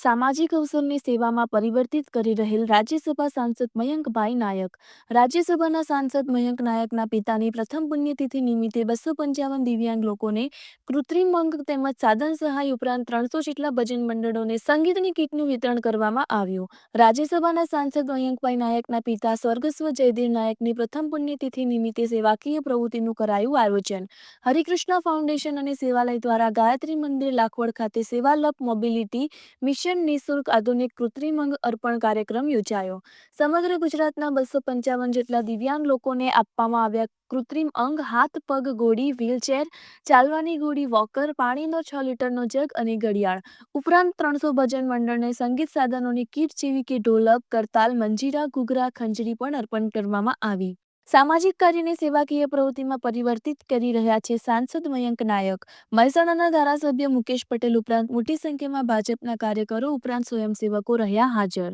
સામાજિક અવસરની સેવામાં પરિવર્તિત કરી રહેલ રાજ્યસભા સાંસદ મયંકભાઈ નાયક. રાજ્યસભાના સાંસદ મયંક નાયકના પિતાની પ્રથમ પુણ્યતિથિ નિમિત્તે બસો પંચાવન દિવ્યાંગ લોકોને કૃત્રિમ અંગ તેમજ સાધન સહાય ઉપરાંત ત્રણસો જેટલા ભજન મંડળોને સંગીતની કીટનું વિતરણ કરવામાં આવ્યું. રાજ્યસભાના સાંસદ મયંકભાઈ નાયકના પિતા સ્વર્ગસ્વ જયદેવ નાયકની પ્રથમ પુણ્યતિથિ નિમિત્તે સેવાકીય પ્રવૃત્તિનું કરાયું આયોજન. હરિકૃષ્ણ ફાઉન્ડેશન અને સેવાલય દ્વારા ગાયત્રી મંદિર લાખવડ ખાતે સેવાલપ મોબિલિટી મિશન નિઃશુલ્ક આધુનિક કૃત્રિમ અંગ અર્પણ કાર્યક્રમ યોજાયો. સમગ્ર ગુજરાતના બસો પંચાવન જેટલા દિવ્યાંગ લોકોને આપવામાં આવ્યા કૃત્રિમ અંગ, હાથ, પગ, ગોળી, વ્હીલચેર, ચાલવાની ગોળી, વોકર, પાણીનો છ લીટરનો જગ અને ઘડિયાળ. ઉપરાંત ત્રણસો ભજન મંડળને સંગીત સાધનોની કીટ જેવી કે ઢોલક, કરતાલ, મંજીરા, ઘૂઘરા, ખંજરી પણ અર્પણ કરવામાં આવી. સામાજિક કાર્યને સેવાકીય પ્રવૃત્તિમાં પરિવર્તિત કરી રહ્યા છે. સાંસદ મયંક નાયક, મહેસાણાના ધારાસભ્ય મુકેશ પટેલ ઉપરાંત મોટી સંખ્યામાં ભાજપના કાર્યકરો ઉપરાંત સ્વયંસેવકો રહ્યા હાજર.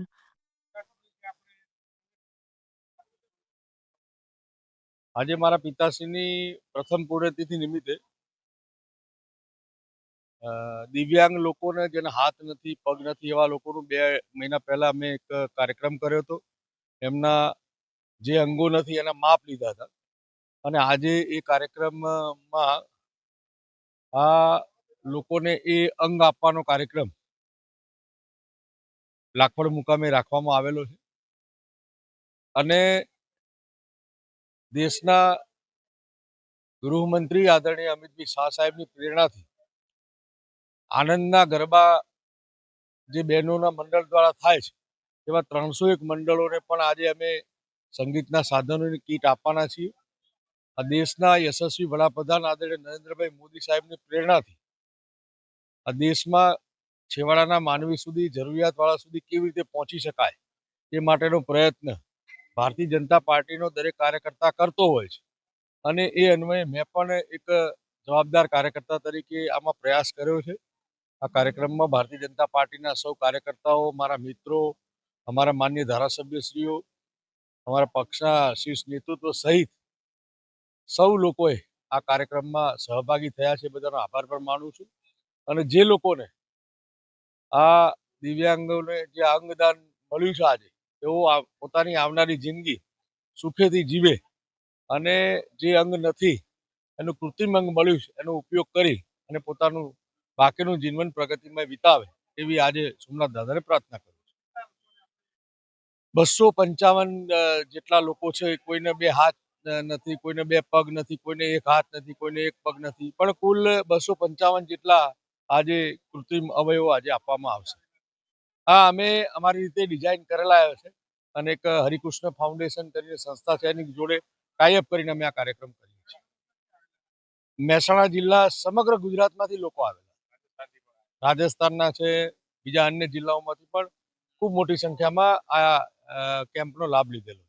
આજે મારા પિતાશ્રીની પ્રથમ પુણ્યતિથિ નિમિત્તે દિવ્યાંગ લોકોને જેને હાથ નથી, પગ નથી એવા લોકોનું બે મહિના પહેલા અમે એક કાર્યક્રમ કર્યો હતો. એમના જે અંગો નથી એના માપ લીધા હતા. અને આજે એ કાર્યક્રમમાં આ લોકોને એ અંગ આપવાનો કાર્યક્રમ લાખવડ મુકામે રાખવામાં આવેલો છે. અને દેશના ગૃહમંત્રી આદરણીય અમિતભાઈ શાહ સાહેબની પ્રેરણાથી આનંદના ગરબા જે બહેનોના મંડળ દ્વારા થાય છે એવા ત્રણસો એક મંડળોને પણ આજે અમે સંગીતના સાધનોની કીટ આપવાના છીએ. આ દેશના યશસ્વી વડાપ્રધાન આદરણીય નરેન્દ્રભાઈ મોદી સાહેબની પ્રેરણાથી આ દેશમાં છેવાડાના માનવી સુધી, જરૂરિયાતવાળા સુધી કેવી રીતે પહોંચી શકાય તે માટેનો પ્રયત્ન ભારતીય જનતા પાર્ટીનો દરેક કાર્યકર્તા કરતો હોય છે. અને એ અન્વયે મેં પણ એક જવાબદાર કાર્યકર્તા તરીકે આમાં પ્રયાસ કર્યો છે. આ કાર્યક્રમમાં ભારતીય જનતા પાર્ટીના સૌ કાર્યકર્તાઓ, મારા મિત્રો, અમારા માન્ય ધારાસભ્યશ્રીઓ અમારા પક્ષના શીર્ષ નેતૃત્વ સહિત સૌ લોકોએ આ કાર્યક્રમમાં સહભાગી થયા છે. બધાનો આભાર પણ માનું છું. અને જે લોકોને આ દિવ્યાંગોને જે અંગદાન મળ્યું છે આજે, તેઓ પોતાની આવનારી જિંદગી સુખેથી જીવે અને જે અંગ નથી, એનું કૃત્રિમ અંગ મળ્યું છે, એનો ઉપયોગ કરી અને પોતાનું બાકીનું જીવન પ્રગતિમાં વિતાવે, એવી આજે સોમનાથ દાદાને પ્રાર્થના કરું બસો પંચાવન જેટલા લોકો છે, કોઈને બે હાથ નથી, કોઈને બે પગ નથી, કોઈને એક હાથ નથી, કોઈને એક પગ નથી. પણ કુલ બસો પંચાવન જેટલા આજે કૃત્રિમ અવયવો આજે આપવામાં આવશે. હા, અમે અમારી રીતે ડિઝાઇન કરેલા છે અને એક હરિકૃષ્ણ ફાઉન્ડેશન કરીને સંસ્થા છે, એની જોડે ટાઈઅપ કરીને અમે આ કાર્યક્રમ કરીએ છીએ. મહેસાણા જિલ્લા સમગ્ર ગુજરાતમાંથી લોકો આવેલા. રાજસ્થાનના છે, બીજા અન્ય જિલ્લાઓમાંથી પણ ખૂબ મોટી સંખ્યામાં આ કેમ્પનો લાભ લીધેલો.